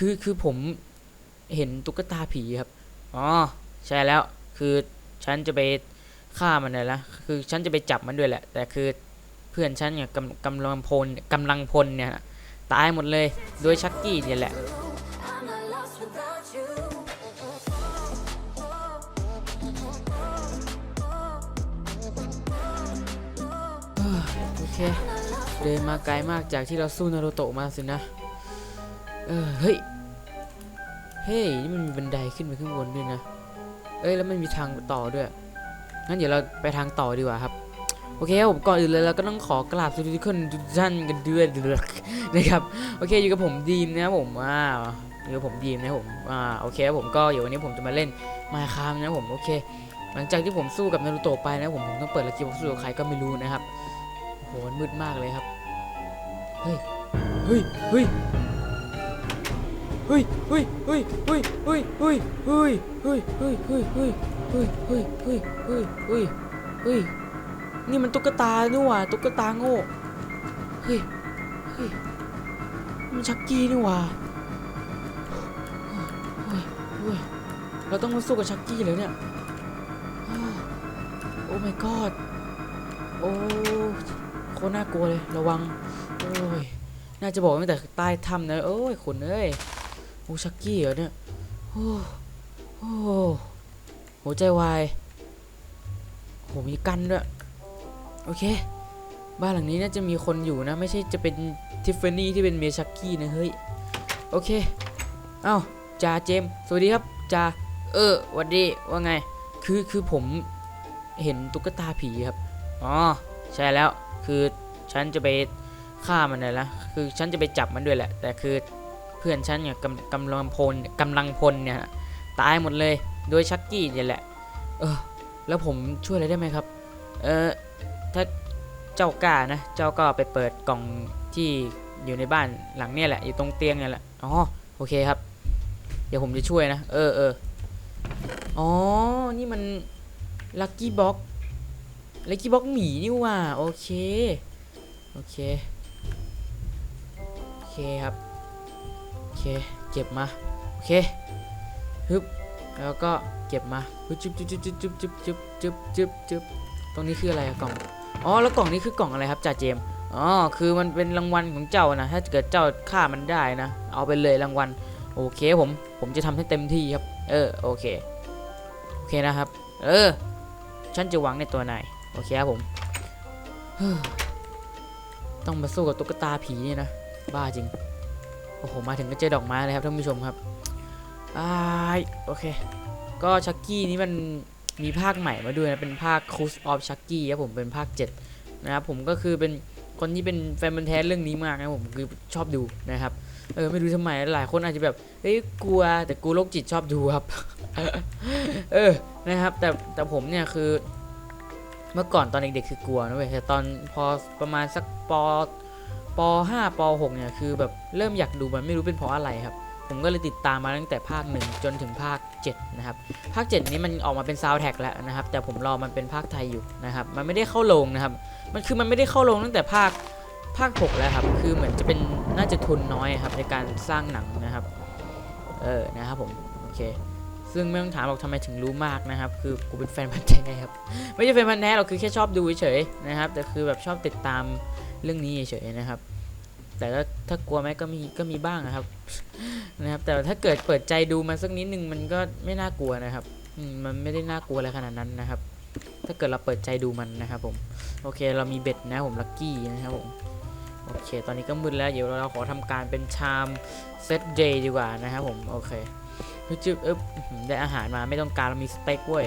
คือคือผมเห็นตุ๊กตาผีครับ อ๋อ ใช่แล้ว คือฉันจะไปฆ่ามันเลยละคือฉันจะไปจับมันด้วยแหละ แต่คือเพื่อนฉันเนี่ยกำกำลังพลกำลังพลเนี่ยตายหมดเลย โดยชักกี้เนี่ยแหละ โอเค เดินมาไกลมากจากที่เราสู้นารูโตะมาสินะ เออ เฮ้ย ฮ้ยนี่มันมีบันไดขึ้นไปข้างบนด้วยนะ เอ้ยแล้วมันมีทางต่อด้วย งั้นเดี๋ยวเราไปทางต่อดีกว่าครับ โอเคผมก่อนอื่นเลยเราก็ต้องขอกราบสวัสดีทุกคนทุกท่านกันด้วยนะครับ โอเคอยู่กับผมดีมนะผมอ่าอยู่กับผมดีมนะผมอ่าโอเคผมก็เดี๋ยววันนี้ผมจะมาเล่นมาคามนะผมโอเค หลังจากที่ผมสู้กับนารูโตะไปนะผมผมต้องเปิดลักกี้บ็อกสู้กับใครก็ไม่รู้นะครับโอ้โหมันมืดมากเลยครับ เฮ้ย เฮ้ย เฮ้ย เฮ้ยเฮ้ยเฮ้ยเฮ้ยเฮ้ยเฮ้ยเฮ้ยเฮ้ยเฮ้ยเฮ้ยเฮ้ยเฮ้ยเฮ้ยเฮ้ยเฮ้ยเฮ้ยเฮ้ยนี่มันตุ๊กตานี่หว่าตุ๊กตาโง่เฮ้ยเฮ้ยมันชักกี้นี่หว่าเฮ้ยเฮ้ยเราต้องมาสู้กับชักกี้เลยเนี่ยโอ้ my god โอ้โคตรน่ากลัวเลยระวังโอ้ยน่าจะบอกตั้งแต่ใต้ถ้ำนะโอ้ยขนเอ้ย โอ้ชักกี้เหรอเนี่ย โอ้โอ้หัวใจวายโหมีกันด้วย โอเค บ้านหลังนี้น่าจะมีคนอยู่นะ ไม่ใช่จะเป็นทิฟฟานี่ที่เป็นเมียชักกี้นะ เฮ้ย โอเค เอ้าจ่าเจมส์สวัสดีครับจ่าเออวัดดีว่าไง คือคือผมเห็นตุ๊กตาผีครับ อ๋อ ใช่แล้ว คือฉันจะไปฆ่ามันเลยละคือฉันจะไปจับมันด้วยแหละ แต่คือ เพื่อนฉันเนี่ยกำกำลังพลกำลังพลเนี่ยตายหมดเลยโดยชักกี้เนี่ยแหละ เออ แล้วผมช่วยอะไรได้ไหมครับ เออถ้าเจ้ากล้านะ เจ้าก็ไปเปิดกล่องที่อยู่ในบ้านหลังเนี่ยแหละ อยู่ตรงเตียงเนี่ยแหละ อ๋อ โอเคครับ เดี๋ยวผมจะช่วยนะ เออเอออ๋อ นี่มันลัคกี้บ็อกลักกี้บ็อกหมีนี่ว่า โอเค โอเค โอเคครับ เค เก็บมา โอเค ฮึบ แล้วก็เก็บมาฮึบจุ๊บจุ๊บจุ๊บจุ๊บจุ๊บจุ๊บจุ๊บจุ๊บจุ๊บตรงนี้คืออะไรอะกล่อง อ๋อ แล้วกล่องนี้คือกล่องอะไรครับจ่าเจม อ๋อ คือมันเป็นรางวัลของเจ้านะ ถ้าเกิดเจ้าฆ่ามันได้นะ เอาไปเลยรางวัล โอเคผม ผมจะทำให้เต็มที่ครับ เออ โอเค โอเคนะครับ เออ ฉันจะหวังในตัวนาย โอเคครับผม ต้องมาสู้กับตุ๊กตาผีเนี่ยนะ บ้าจริง โอ้โห มาถึงก็เจอดอกไม้เลยครับท่านผู้ชมครับอายโอเค ก็ชักกี้นี้มันมีภาคใหม่มาด้วยนะ เป็นภาค Cruise of Chucky ครับผม เป็นภาค 7 นะครับผมก็คือเป็นคนที่เป็นแฟนบันแท้เรื่องนี้มากนะผมคือชอบดูนะครับ เออไม่รู้ทำไมหลายคนอาจจะแบบ เฮ้ยกลัวแต่กูโรคจิตชอบดูครับ เออ นะครับ แต่แต่ผมเนี่ยคือ เมื่อก่อนตอนเด็กๆคือกลัวนะเว้ยแต่ตอนพอประมาณสักป ปห้าปหกเนี่ยคือแบบเริ่มอยากดูมันไม่รู้เป็นเพราะอะไรครับ ผมก็เลยติดตามมาตั้งแต่ภาคหนึ่งจนถึงภาค 7 นะครับ ภาค 7 นี้มันออกมาเป็นซาวด์แท็กแล้วนะครับ แต่ผมรอมันเป็นภาคไทยอยู่นะครับ มันไม่ได้เข้าโรงนะครับ มันคือมันไม่ได้เข้าโรงตั้งแต่ภาคภาค 6 แล้วครับ คือเหมือนจะเป็นน่าจะทุนน้อยครับในการสร้างหนังนะครับ เออ นะครับผม โอเค ซึ่งไม่ต้องถามหรอกทำไมถึงรู้มากนะครับ คือกูเป็นแฟนพันธุ์แท้ครับ ไม่ใช่แฟนพันธุ์แท้หรอก คือแค่ชอบดูเฉยๆนะครับ แต่คือแบบชอบติดตาม เรื่องนี้เฉยๆนะครับ แต่ก็ถ้ากลัวไหมก็มีก็มีบ้างนะครับ นะครับ แต่ถ้าเกิดเปิดใจดูมาสักนิดนึงมันก็ไม่น่ากลัวนะครับมันไม่ได้น่ากลัวอะไรขนาดนั้นนะครับ ถ้าเกิดเราเปิดใจดูมันนะครับ ผม โอเค เรามีเบ็ดนะผมลัคกี้นะครับผม โอเค ตอนนี้ก็มืดแล้ว เดี๋ยวเราขอทำการเป็นชามเซตเดย์ดีกว่านะครับผม โอเคจึ๊บเอ๊บได้อาหารมาไม่ต้องการเรามีสเต็กเว้ย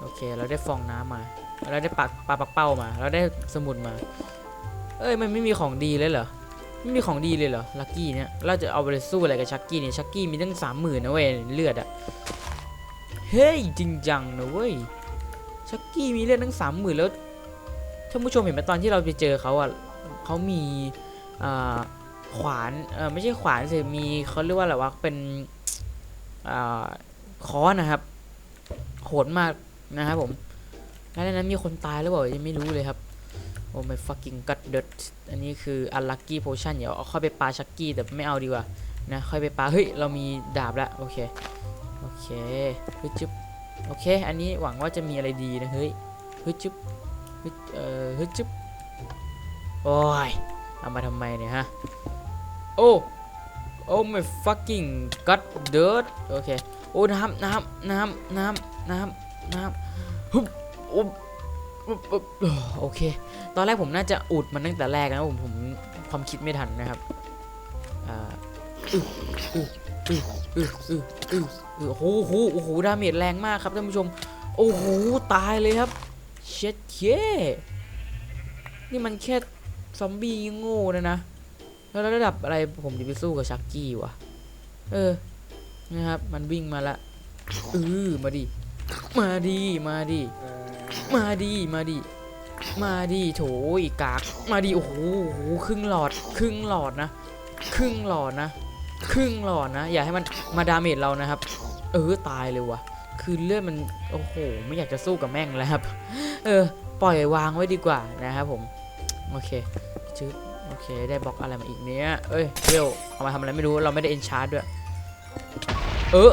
โอเค เราได้ฟองน้ำมา เราได้ปลาปลาปักเป้ามา เราได้สมุดมา เอ้ยมันไม่มีของดีเลยเหรอไม่มีของดีเลยเหรอลักกี้เนี่ยเราจะเอาไปสู้อะไรกับชักกี้เนี่ยชักกี้มีตั้งสามหมื่นนะเว้ยเลือดอะเฮ้ยจริงจังนะเว้ยชักกี้มีเลือดตั้งสามหมื่นแล้วท่านผู้ชมเห็นไหมตอนที่เราไปเจอเขาอะเขามีขวานเออไม่ใช่ขวานสิมีเขาเรียกว่าอะไรวะเป็นอ่าค้อนนะครับโหดมากนะครับผมแล้วในนั้นมีคนตายหรือเปล่ายังไม่รู้เลยครับ โอ้ my fucking god dirt อันนี้คือ unlucky potion เดี๋ยวเอาเข้าไปปาชักกี้แต่ไม่เอาดีกว่านะค่อยไปปาเฮ้ย เรามีดาบแล้วโอเค โอเคเฮ้ยจึ๊บโอเค อันนี้หวังว่าจะมีอะไรดีนะ เฮ้ยเฮ้ยจึ๊บเฮ้ยเอ่อเฮ้ยจึ๊บโอ้ยเอามาทำไมเนี่ยฮะ โอ้โอ้ my fucking god dirt โอเค โอ้ น้ำน้ำน้ำน้ำน้ำน้ำฮึบโอ้อุ๊บฮุบ โอเค ตอนแรกผมน่าจะอุดมันตั้งแต่แรกนะผมผมความคิดไม่ทันนะครับอ่าอึอึอึอึอึอึอึโอ้โหโอ้โหโอ้โหดาเมจแรงมากครับท่านผู้ชม โอ้โหตายเลยครับเช็ดเย่นี่มันแค่ซอมบี้โง่นะนะแล้วระดับอะไรผมจะไปสู้กับชักกี้วะเออนะครับ มันวิ่งมาละเออมาดิมาดิมาดิ มาดิมาดิมาดิโถอีกาก มาดิโอ้โหครึ่งหลอด ครึ่งหลอดนะ ครึ่งหลอดนะ ครึ่งหลอดนะ อย่าให้มันมาดาเมจเรานะครับ เออตายเลยวะคือเลือดมันโอ้โห ไม่อยากจะสู้กับแม่งแล้วครับ เออ ปล่อยวางไว้ดีกว่านะครับผม โอเคจืดโอเค ได้บล็อกอะไรมาอีกเนี้ย เอ้ยเวลเอามาทำอะไรไม่รู้ เราไม่ได้เอนชาร์ดด้วย เออ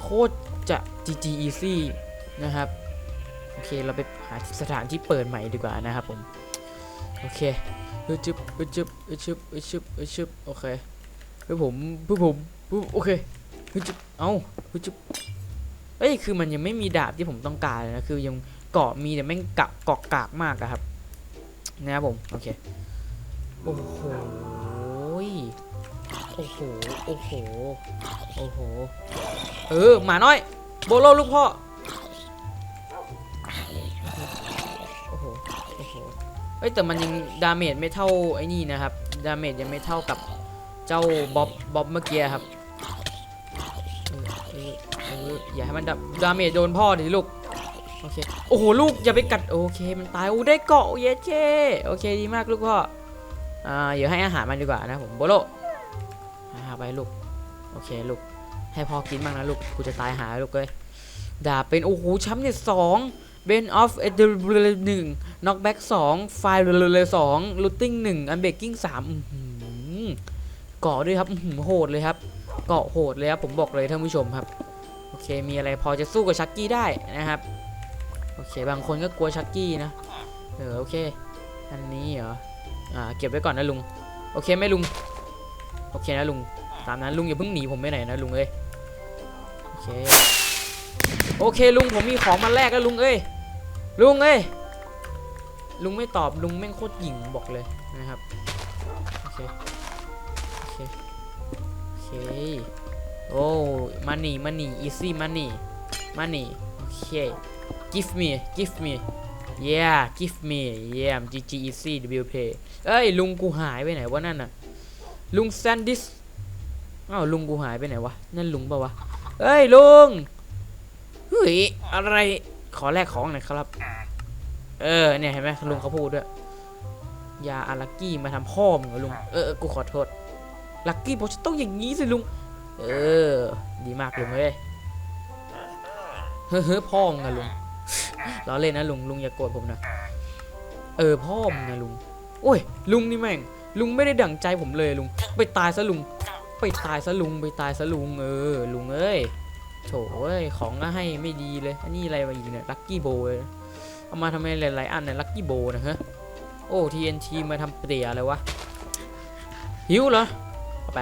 โคตรจะ GG easy นะครับ โอเคเราไปหาสถานที่เปิดใหม่ดีกว่านะครับผมโอเคเฮ้ยจึบเฮ้ยจึบเฮ้ยจึบเฮ้ยจึบเฮ้ยจึบโอเคเพื่อผมเพื่อผมเพื่อโอเคเฮ้ยจึบเอ้าเฮ้ยจึบเอ้ยคือมันยังไม่มีดาบที่ผมต้องการเลยนะคือยังเกาะมีแต่แม่งกะเกาะกากมากอะครับนะครับผมโอเคโอ้โหโอ้โห โอ้โห โอ้โห เออ หมาน้อย โบโลลูกพ่อ อ้ยแต่มันยังดาเมจไม่เท่าไอ้นี่นะครับ ดาเมจยังไม่เท่ากับเจ้าบ๊อบบ๊อบเมื่อกี้ครับอย่าให้มันดาเมจโดนพ่อดิลูกโอเคโอ้โหลูกอย่าไปกัดโอเค มันตายโอ้ได้เกาะเย้เชโอเคดีมากลูกพ่ออ่าเดี๋ยวให้อาหารมันดีกว่านะผมโบโลอาหารไปลูกโอเคลูกให้พ่อกินบ้างนะลูกกูจะตายหาลูกเลยดาบเป็นโอ้โหช้ำเนี่ยสอง เบนออฟเอเดหนึ่งน็อกแบ็กสองไฟล์เลยสองลูตติ้งหนึ่งอันเบกกิ้งสามเกาะด้วยครับหือโหดเลยครับ เกาะโหดเลยครับผมบอกเลยท่านผู้ชมครับ โอเคมีอะไรพอจะสู้กับชักกี้ได้นะครับ โอเค บางคนก็กลัวชักกี้นะ เออโอเค อันนี้เหรอ อ่าเก็บไว้ก่อนนะลุง โอเคไหมลุง โอเคนะลุง ตามนั้นลุงอย่าเพิ่งหนีผมไปไหนนะลุงเอ้ย โอเค โอเคลุงผมมีของมาแลกแล้วลุงเอ้ย ลุงเอ้ยลุงไม่ตอบลุงแม่งโคตรหยิ่งบอกเลยนะครับโอเคโอเคโอเคโอ้ money money easy money money โอเค give me give me yeah give me yeah GG easy W play เอ้ยลุงกูหายไปไหนวะนั่นน่ะลุงแซนดิสอ้าวลุงกูหายไปไหนวะนั่นลุงปล่าวะเอ้ยลุงเฮ้ยอะไร ขอแลกของหน่อยครับ เออเนี่ยเห็นไหมลุงเขาพูดด้วยยาอาลักกี้มาทำพ่อมึงเหรอลุงเออเออกูขอโทษลักกี้บอกจะต้องอย่างนี้สิลุง เออ ดีมากลุงเอ้ยเฮ้อเฮ้อพ่อมึงอะลุงล้อเล่นนะลุงลุงอย่าโกรธผมนะเออพ่อมึงนะลุงโอ้ย ลุงนี่แม่ง ลุงไม่ได้ดั่งใจผมเลยลุง ไปตายซะลุง ไปตายซะลุงไปตายซะลุงเออลุงเอ้ย โถเอ้ยของก็ให้ไม่ดีเลย อันนี้อะไรมาอีกเนี่ย ลัคกี้โบเลยเอามาทำไมหลายๆอันเนี่ย ลัคกี้โบนะฮะ โอ้ TNT มาทำเปรียอะไรวะ หิวเหรอ เอาไป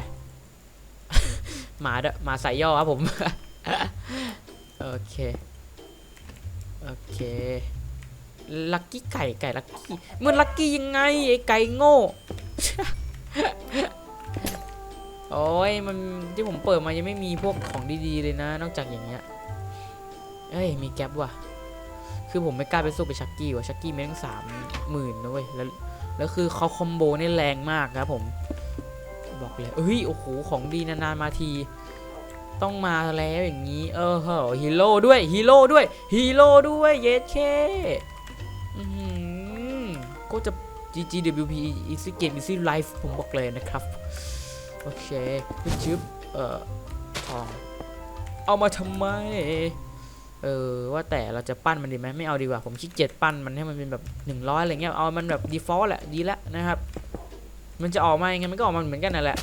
หมาเด้อหมาใส่ย่อครับผม โอเค โอเค ลักกี้ไก่ ไก่ลักกี้ มันลักกี้ยังไงไอ้ไก่โง่ โอ้ยมันที่ผมเปิดมายังไม่มีพวกของดีๆเลยนะ นอกจากอย่างเงี้ยเอ้ยมีแก๊ปว่ะ คือผมไม่กล้าไปสู้ไปชักกี้ว่ะชักกี้แม่งสามหมื่นนะเว้ยแล้วแล้วคือเขาคอมโบนี่แรงมากครับผม บอกเลยเอ้ยโอ้โหของดีนานๆมาที ต้องมาแล้วอย่างนี้ เออเหรอฮีโร่ด้วยฮีโร่ด้วยฮีโร่ด้วยเยสเคอือหือก็จะ GGWP Easy Game Easy Life ผมบอกเลยนะครับ โอเคขึ้นชึบเอ่อทอง เอามาทำไม เออว่าแต่เราจะปั้นมันดีไหมไม่เอาดีกว่า ผมขี้เกียจปั้นมันให้มันเป็นแบบ100อะไรเงี้ยเอามันแบบ default แหละดีแล้วนะครับ มันจะออกมายังไงมันก็ออกมาเหมือนกันนั่นแหละ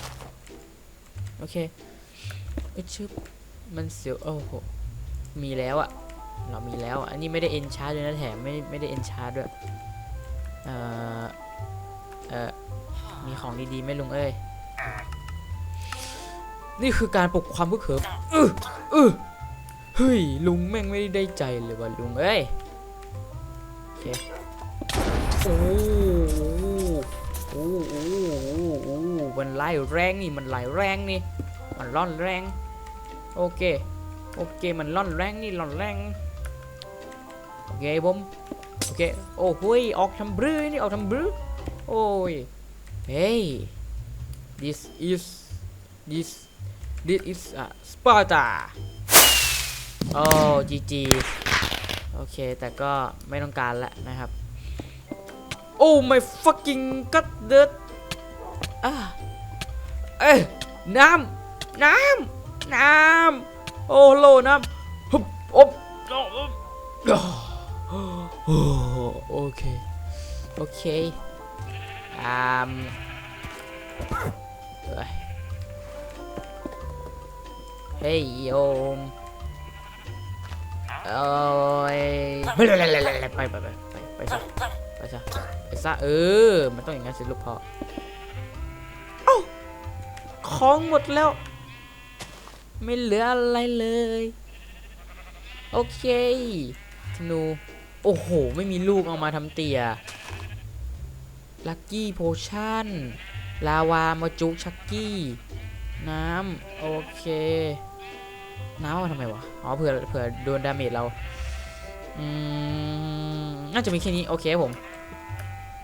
โอเคเอ้ชึบมันเสียวโอ้โหมีแล้วอะเรามีแล้วอะอันนี้ไม่ได้เอนชาร์ด้วยนะแถมไม่ไม่ได้เอนชาร์ด้วยเอ่อเอ่อมีของดีๆไหม่ลุงเอ้ย นี่คือการปลุกความพึกเขิมอื้ออื้อเฮ้ยลุงแม่งไม่ได้ใจเลยว่ะลุงเอ้ยโอเคโอ้โหโอ้โหโอ้โหโอ้โหมันไล่แรงนี่มันไล่แรงนี่มันร่อนแรงโอเคโอเคมันร่อนแรงนี่ร่อนแรงโอเคผมโอเคโอ้โหยออกทำบรื้อนี่ออกทำบรื้อโอ้ยเฮ้ย this is this this is a Sparta โอ้จีจีโอเค แต่ก็ไม่ต้องการแล้วนะครับ โอ้ my fucking god the อะเอ้ยน้ำ น้ำ น้ำ โอ้โลน้ำฮึบอบโอ้โอ้โอเค โอเคอ่า เอ้ยเฮ้ยโยมโอ้ยไปไปไปไปไปไปไปซะไปซะไปซะเออ มันต้องอย่างนั้นสิลูกพ่อเอ้าของหมดแล้ว ไม่เหลืออะไรเลย โอเคธนูโอ้โห ไม่มีลูกเอามาทำเตียลักกี้โพชั่น ลาวามาจุกชักกี้ น้ำ โอเค น้ำเอามาทำไมวะ อ๋อเผื่อเผื่อโดนดาเมจเรา อืม น่าจะมีแค่นี้ โอเคผม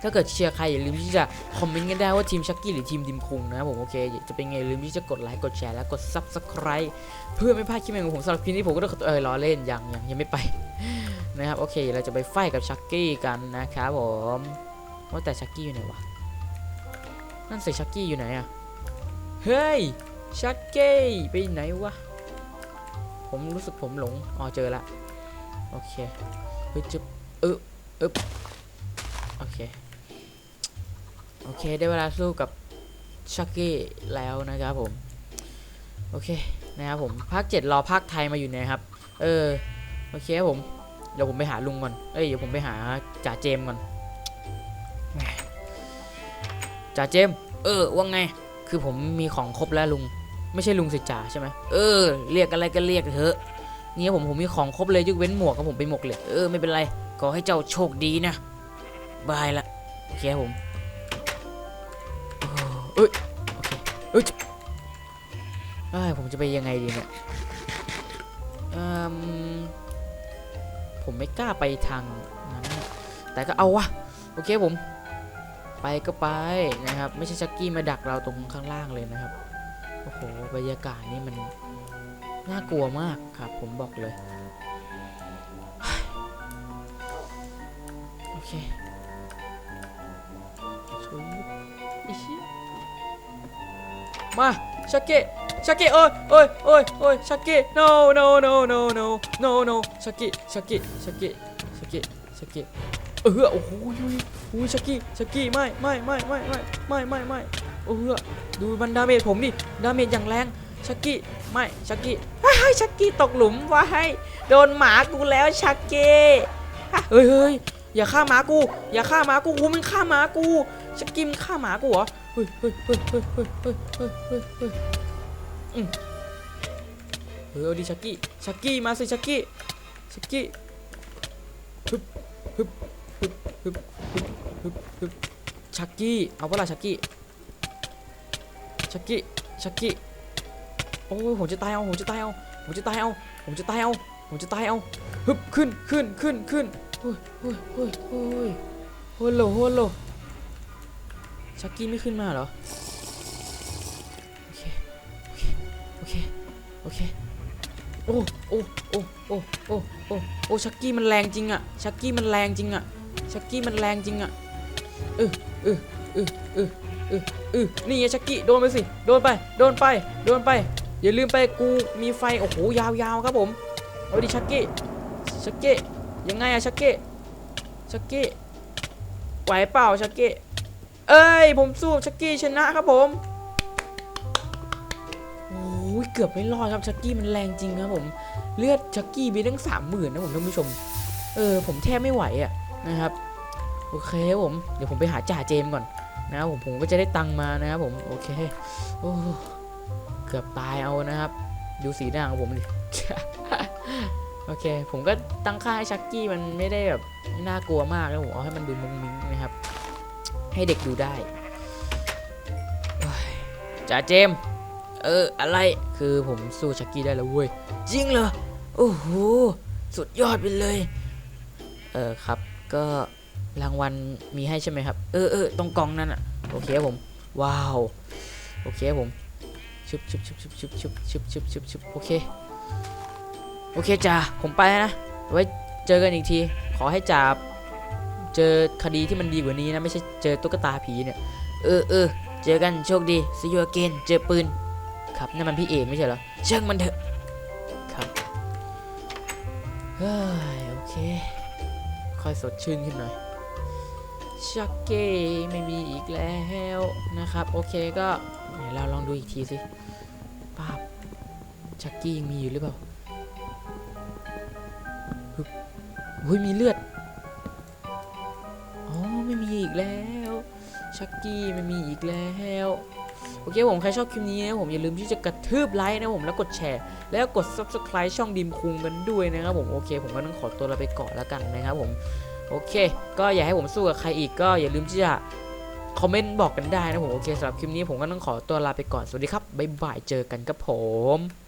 ถ้าเกิดเชียร์ใครอย่าลืมที่จะคอมเมนต์กันได้ว่าทีมชักกี้หรือทีมดิมคุงนะผมโอเค จะเป็นไงลืมที่จะกดไลค์กดแชร์และกด Subscribe เพื่อไม่พลาดคลิปใหม่ของผมสำหรับคลิปนี้ผมก็ต้องขอเออล้อเล่นยังยังยังไม่ไปนะครับโอเคเราจะไปไฟกับชักกี้กันนะครับผมว่าแต่ชักกี้อยู่ไหนวะนั่นใส่ชักกี้อยู่ไหนอะเฮ้ยชักกี้ไปไหนวะ ผมรู้สึกผมหลงอ๋อเจอละโอเคเฮ้ยจะเออเออโอเคโอเคได้เวลาสู้กับชักกี้แล้วนะครับผมโอเคนะครับผมภาค7รอภาคไทยมาอยู่เนะครับ เออโอเคครับผมเดี๋ยวผมไปหาลุงก่อนเอ้ยเดี๋ยวผมไปหาจ่าเจมก่อนจ่าเจม เออว่าไง คือผมมีของครบแล้วลุง ไม่ใช่ลุงสิจ่าใช่ไหมเออเรียกอะไรก็เรียกเถอะเนี่ยผมผมมีของครบเลยยกเว้นหมวกครับผมเป็นหมวกเหล็กเออไม่เป็นไรขอให้เจ้าโชคดีนะบายละโอเคผมเอ้ยโอเคเอ้ยเอ้ผมจะไปยังไงดีเนี่ยเอ่มผมไม่กล้าไปทางนั้นแต่ก็เอาวะโอเคผม ไปก็ไปนะครับ ไม่ใช่ชักกี้มาดักเราตรงข้างล่างเลยนะครับ โอ้โห บรรยากาศนี่มัน น่ากลัวมากครับ ผมบอกเลย โอเคมาชักเกะชักเกะโอ้ยโอ้ยโอ้ยโอ้ยชักเกะ no no no no no no no ชักเกะชักเกะชักเกะชักเกะชักเกะเออโอ้โหโอ้ยชักเกะชักเกะไม่ไม่ไม่ไม่ไม่ไม่ไม่ เออดูมันดาเมจผมดิดาเมจอย่างแรงชักกี้ไม่ชักกี้ว้ายชักกี้ตกหลุมว้ายโดนหมากูแล้วชักเก้เฮ้ยเฮ้ยอย่าฆ่าหมากู อย่าฆ่าหมากูกูมันฆ่าหมากูชักกี้มันฆ่าหมากูเหรอเฮ้ยเฮ้ยเฮ้ยเฮ้ยเฮ้ยเฮ้ยเฮ้ยเฮ้ยเฮ้ยเฮ้ยเอาดิชักกี้ชักกี้มาสิชักกี้ชักกี้ฮึบฮึบฮึบฮึบฮึบฮึบฮึบชักกี้เอาเวลาชักกี้ ชักกี้ชักกี้โอ้ยผมจะตายเอาผมจะตายเอาผมจะตายเอาผมจะตายเอาผมจะตายเอาฮึบขึ้นขึ้นขึ้นขึ้นเฮ้ยเฮ้ยเฮ้ยเฮ้ยโฮโลโฮโลชักกี้ไม่ขึ้นมาเหรอโอเคโอเคโอเคโอเคโอ้โอ้โอ้โอ้โอ้โอ้โอ้ชักกี้มันแรงจริงอะชักกี้มันแรงจริงอะชักกี้มันแรงจริงอะเออเออเออเออ ออเออนี่ไงชักกี้โดนไปสิ โดนไป โดนไป โดนไป อย่าลืมไปกูมีไฟ โอ้โห ยาวๆครับผม เอาดิชักกี้ ชักกี้ ยังไงอะชักกี้ ชักกี้ ไหวเปล่าชักกี้ เอ้ย ผมสู้ชักกี้ชนะครับผมโอ้เกือบไม่รอดครับชักกี้มันแรงจริงครับผม เลือดชักกี้มีตั้งสามหมื่นนะผมท่านผู้ชม เออผมแทบไม่ไหวอะนะครับ โอเคผม เดี๋ยวผมไปหาจ่าเจมส์ก่อน นะครับผมผมก็จะได้ตังมานะครับผมโอเคโอ้เกือบตายเอานะครับ ดูสีหน้าของผมดิโอเค ผมก็ตั้งค่าให้ชักกี้มันไม่ได้แบบน่ากลัวมากนะผมเอาให้มันดูมุ้งมิ้งนะครับ ให้เด็กดูได้จ่าเจมส์เอออะไรคือผมสู้ชักกี้ได้แล้วเว้ยจริงเหรอโอ้โหสุดยอดไปเลย เออครับก็ รางวัลมีให้ใช่ไหมครับ เออเออตรงกล่องนั่นอะ โอเคผม ว้าว โอเคผม ชุบชุบชุบชุบชุบชุบชุบชุบชุบชุบโอเค โอเคจ่าผมไปนะ ไว้เจอกันอีกที ขอให้จ่าเจอคดีที่มันดีกว่านี้นะ ไม่ใช่เจอตุ๊กตาผีเนี่ย เออเออเจอกันโชคดี see you again เจอปืน ครับนั่นมันพี่เอกไม่ใช่เหรอ เช่างมันเถอะครับเฮ้ยโอเค ค่อยสดชื่นขึ้นหน่อย ชักเก้ไม่มีอีกแล้วนะครับ โอเคก็ไหนเราลองดูอีกทีสิภาพชักกี้ยังมีอยู่หรือเปล่าเฮ้ยมีเลือด อ๋อ ไม่มีอีกแล้ว ชักกี้ไม่มีอีกแล้ว โอเคผมใครชอบคลิปนี้นะผมอย่าลืมที่จะกระทืบไลค์นะผมแล้วกดแชร์ แล้วกด subscribe ช่องดิมคุงกันด้วยนะครับผม โอเค ผมก็ต้องขอตัวลาไปก่อนแล้วกันนะครับผม โอเค ก็อยากให้ผมสู้กับใครอีกก็อย่าลืมที่จะคอมเมนต์บอกกันได้นะผมโอเคสำหรับคลิปนี้ผมก็ต้องขอตัวลาไปก่อน สวัสดีครับ บ๊ายบาย เจอกันครับผม